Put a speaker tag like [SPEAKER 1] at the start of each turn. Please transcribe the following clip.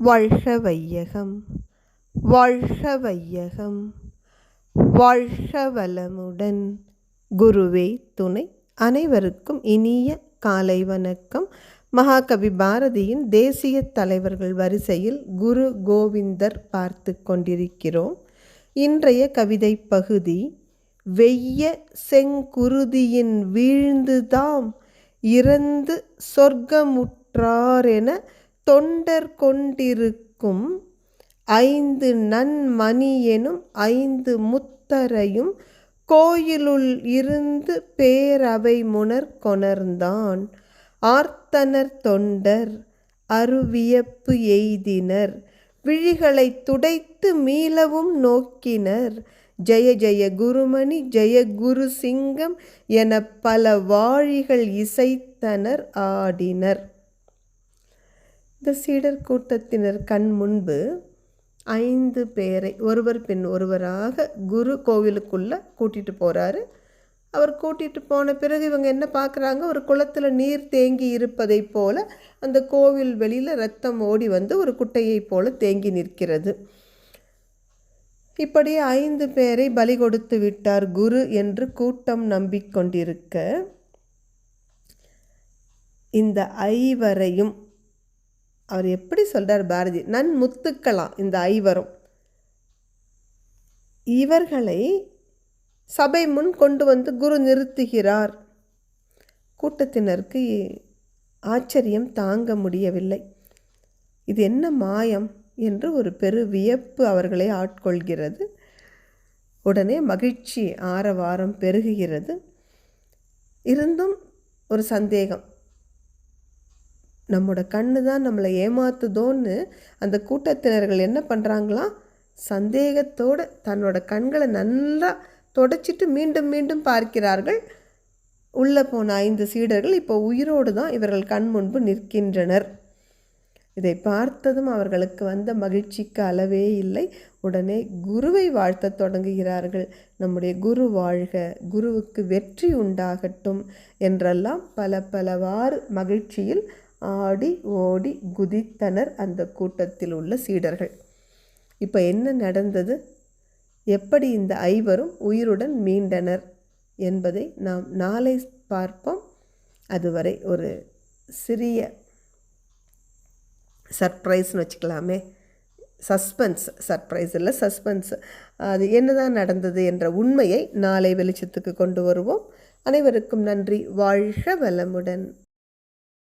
[SPEAKER 1] வாழ்க வையகம் வாழ்க வையகம் வாழ்க வளமுடன் குருவே துணை அனைவருக்கும் இனிய காலை வணக்கம். மகாகவி பாரதியின் தேசிய தலைவர்கள் வரிசையில் குரு கோவிந்தர் பார்த்து கொண்டிருக்கிறோம். இன்றைய கவிதை பகுதி வெய்ய செங்குருதியின் வீழ்ந்துதாம் இறந்து சொர்க்கமுற்றாரென தொண்டர் கொண்டிருக்கும் ஐந்து நன்மணி எனும் ஐந்து முத்தரையும் கோயிலுள் இருந்து பேரவை முனர் கொணர்ந்தான். ஆர்த்தனர் தொண்டர் அருவியப்பு எய்தினர். விழிகளை துடைத்து மீளவும் நோக்கினர். ஜெய ஜெய குருமணி ஜெய குரு சிங்கம் என பல வாழிகள் இசைத்தனர் ஆடினர். இந்த சீடர் கூட்டத்தினர் கண் முன்பு ஐந்து பேரை ஒருவர் பின் ஒருவராக குரு கோவிலுக்குள்ளே கூட்டிகிட்டு போகிறாரு அவர் கூட்டிகிட்டு போன பிறகு இவங்க என்ன பார்க்குறாங்க? ஒரு குளத்தில் நீர் தேங்கி இருப்பதை போல் அந்த கோவில் வெளியில் ரத்தம் ஓடி வந்து ஒரு குட்டையைப் போல தேங்கி நிற்கிறது. இப்படி ஐந்து பேரை பலி கொடுத்து விட்டார் குரு என்று கூட்டம் நம்பிக்கொண்டிருக்க இந்த ஐவரையும் அவர் எப்படி சொல்கிறார் பாரதி? நன் முத்துக்கலாம் இந்த ஐவரும். இவர்களை சபை முன் கொண்டு வந்து குரு நிறுத்துகிறார். கூட்டத்தினருக்கு ஆச்சரியம் தாங்க முடியவில்லை. இது என்ன மாயம் என்று ஒரு பெரு வியப்பு அவர்களை ஆட்கொள்கிறது. உடனே மகிழ்ச்சி ஆரவாரம் பெருகுகிறது. இருந்தும் ஒரு சந்தேகம். நம்மோட கண்ணு தான் நம்மளை ஏமாத்துதோன்னு அந்த கூட்டத்தினர்கள் என்ன பண்ணுறாங்களாம் சந்தேகத்தோடு தன்னோட கண்களை நல்லா தொடச்சிட்டு மீண்டும் மீண்டும் பார்க்கிறார்கள். உள்ளே போன ஐந்து சீடர்கள் இப்போ உயிரோடு தான் இவர்கள் கண் முன்பு நிற்கின்றனர். இதை பார்த்ததும் அவர்களுக்கு வந்த மகிழ்ச்சிக்கு அளவே இல்லை. உடனே குருவை வாழ்த்த தொடங்குகிறார்கள். நம்முடைய குரு வாழ்க குருவுக்கு வெற்றி உண்டாகட்டும் என்றெல்லாம் பல பலவாறு மகிழ்ச்சியில் ஆடி ஓடி குதித்தனர் அந்த கூட்டத்தில் உள்ள சீடர்கள். இப்போ என்ன நடந்தது? எப்படி இந்த ஐவரும் உயிருடன் மீண்டனர் என்பதை நாம் நாளை பார்ப்போம். அதுவரை ஒரு சிறிய சர்ப்ரைஸ்னு வச்சுக்கலாமே. சஸ்பென்ஸ் சர்ப்ரைஸ் இல்லை சஸ்பென்ஸ் அது என்னதான் நடந்தது என்ற உண்மையை நாளை வெளிச்சத்துக்கு கொண்டு வருவோம். அனைவருக்கும் நன்றி. வாழ்க வளமுடன்.